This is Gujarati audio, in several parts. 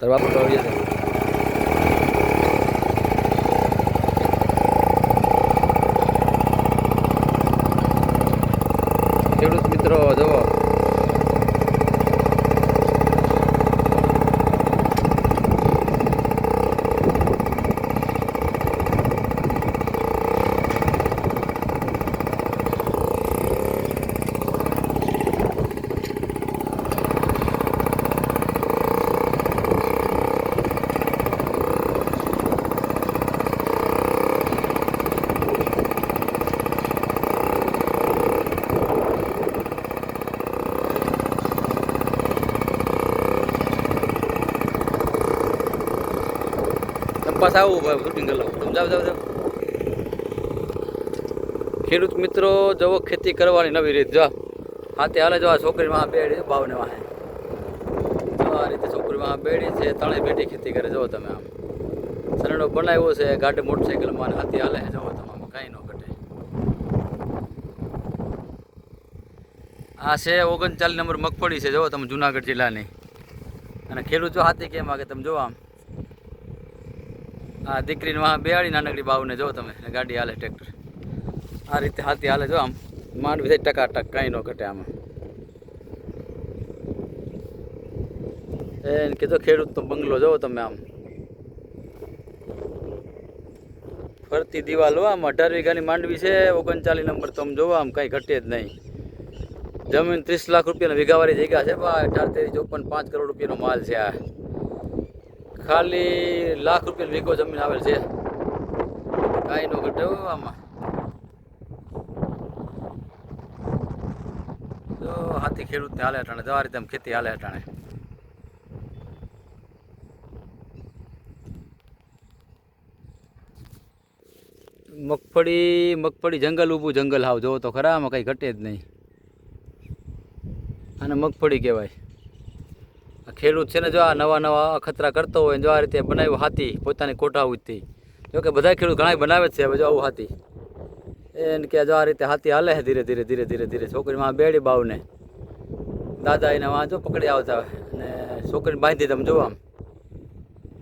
તાર બાપુ તો આવી જશે ખેડૂત મિત્રો જુઓ તપાસ આવું ભાઈ કરી લઉં તમે જાઓ જાઓ જાઓ. ખેડૂત મિત્રો, જવો ખેતી કરવાની નવી રીત, જો. હાથે હાલે જો, આ છોકરી માં બેડી ભાવને વાહે. આ રીતે છોકરી માં બેડી છે, ત્રણેય બેટી ખેતી કરે, જુઓ તમે આમ. સરણો બનાવ્યો છે, ગાડી મોટરસાઇકલમાં હાથે હાલે છે જો તમે આમાં, કાંઈ ન ઘટે. આ છે ઓગણચાલીસ નંબર મગફળી છે જો તમે જુનાગઢ જિલ્લાની. અને ખેડૂત જો હાથી કેમ આગે તમે જોવા આમ. આ દીકરીને વાહ બેહાડી નાનકડી બાવને જો તમે ગાડી હાલે ટ્રેક્ટર. આ રીતે હાથી હાલે જો આમ. માંડવી થાય ટકા ટક કાંઈ ન ઘટે આમાં. એને કીધો ખેડૂતનો બંગલો જોવો તમે આમ. ફરતી દિવાલ આમ, અઢાર વીઘાની માંડવી છે, ઓગણચાલીસ નંબર તમે જોવો આમ, કાંઈ ઘટે જ નહીં. જમીન ત્રીસ લાખ રૂપિયાની વીઘાવાળી જગ્યા છે અઢાર તેરી ચોપન પાંચ કરોડ રૂપિયાનો માલ છે આ. ખાલી લાખ રૂપિયા વીઘો જમીન આવેલ છે. કાંઈ નો ઘટે આમાં. જો હાથી ખેડૂતને હાલે અટાણે જવા રીતે ખેતી હાલે અટાણે. મગફળી મગફળી જંગલ ઊભું, જંગલ હાવ, જોવો તો ખરા, આમાં કંઈ ઘટે જ નહીં. આને મગફળી કહેવાય. ખેડૂત છે ને જો આ નવા નવા અખતરા કરતો હોય જો આ રીતે બનાવ્યું હાથી, પોતાની કોટાઉથી જો કે બધા ખેડૂત ઘણા બનાવે છે હવે જો આવું હાથી. એને કે જો આ રીતે હાથી હાલે છે ધીરે ધીરે ધીરે ધીરે ધીરે. છોકરીમાં બેડી બાવને. દાદા એને વાંચો પકડી આવતા અને છોકરીને બાંધી તમે જોવા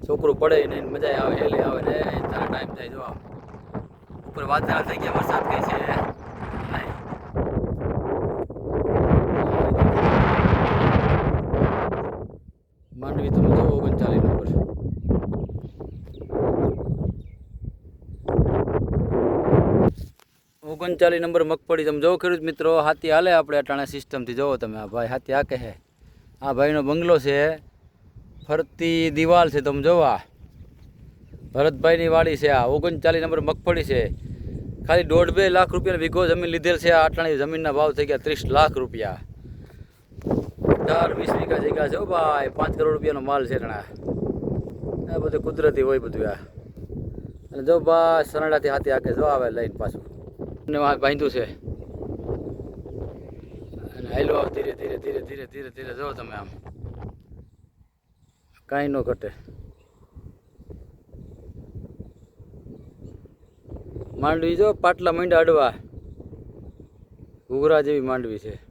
છોકરું પડે ને મજા આવે, હેલે આવે ને ટાઈમ થાય જો આમ. ઉપર વાત થઈ ગયા, વરસાદ કઈ છે નહીં માંડવી તમે જો ઓગણચાલીસ નંબર ઓગણચાલીસ નંબર મગફળી તમે જોવો ખેડૂત મિત્રો, હાથી હાલે આપણે અટાણા સિસ્ટમથી. જોવો તમે આ ભાઈ, હાથી આ કહે. આ ભાઈનો બંગલો છે, ફરતી દિવાલ છે તમે જોવા ભરતભાઈની વાડી છે આ, ઓગણચાલીસ નંબર મગફળી છે. ખાલી દોઢ બે લાખ રૂપિયાનો વીઘો જમીન લીધેલ છે આ અટાણી જમીનના ભાવ થઈ ગયા ત્રીસ લાખ રૂપિયા. ચાર વીસ વીઘા જગ્યા છે ભાઈ, પાંચ કરોડ રૂપિયાનો માલ છે ઘણા આ બધું કુદરતી હોય બધું આ. અને જો બા સનાડાથી હાથી આકે જો આવે લઈને પાછું. બાંધ્યું છે. અને હાલો ધીરે ધીરે ધીરે ધીરે ધીરે ધીરે. જાઓ તમે આમ. કાંઈ ન ઘટે. માંડવી જો, પાટલા મીંડા અડવા. ઘૂઘરા જેવી માંડવી છે.